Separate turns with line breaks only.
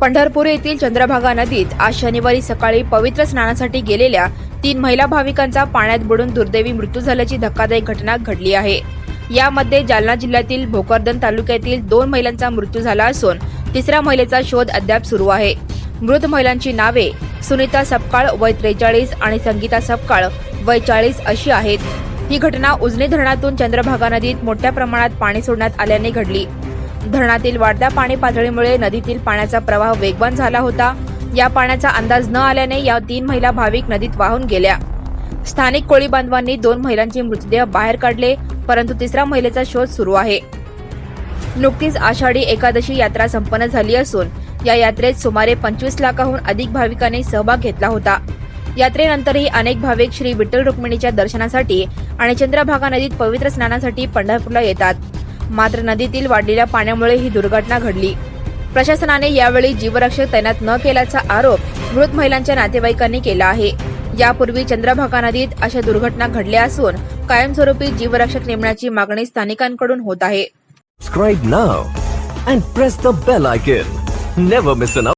पंढरपूर येथील चंद्रभागा नदीत आज शनिवारी सकाळी पवित्र स्नानासाठी गेलेल्या तीन महिला भाविकांचा पाण्यात बुडून दुर्दैवी मृत्यू झाल्याची धक्कादायक घटना घडली आहे. यामध्ये जालना जिल्ह्यातील भोकरदन तालुक्यातील दोन महिलांचा मृत्यू झाला असून तिसऱ्या महिलेचा शोध अद्याप सुरू आहे. मृत महिलांची नावे सुनीता सपकाळ वय त्रेचाळीस आणि संगीता सपकाळ वय चाळीस अशी आहेत. ही घटना उजनी धरणातून चंद्रभागा नदीत मोठ्या प्रमाणात पाणी सोडण्यात आल्याने घडली. धरणातील वाढत्या पाणी पातळीमुळे नदीतील पाण्याचा प्रवाह वेगवान झाला होता. या पाण्याचा अंदाज न आल्याने या तीन महिला भाविक नदीत वाहून गेल्या. स्थानिक कोळी बांधवांनी दोन महिलांचे मृतदेह बाहेर काढले परंतु तिसऱ्या महिलेचा शोध सुरू आहे. नुकतीच आषाढी एकादशी यात्रा संपन्न झाली असून या यात्रेत सुमारे पंचवीस लाखाहून अधिक भाविकांनी सहभाग घेतला होता. यात्रेनंतरही अनेक भाविक श्री विठ्ठल रुक्मिणीच्या दर्शनासाठी आणि चंद्रभागा नदीत पवित्र स्नानासाठी पंढरपूरला येतात. मात्र नदीतील वाढलेल्या पाण्यामुळे ही दुर्घटना घडली. प्रशासनाने यावेळी जीवरक्षक तैनात न केल्याचा आरोप मृत महिलांच्या नातेवाईकांनी केला आहे. यापूर्वी चंद्रभागा नदीत अशा दुर्घटना घडल्या असून कायमस्वरूपी जीवरक्षक नेमण्याची मागणी स्थानिकांकडून होत आहे.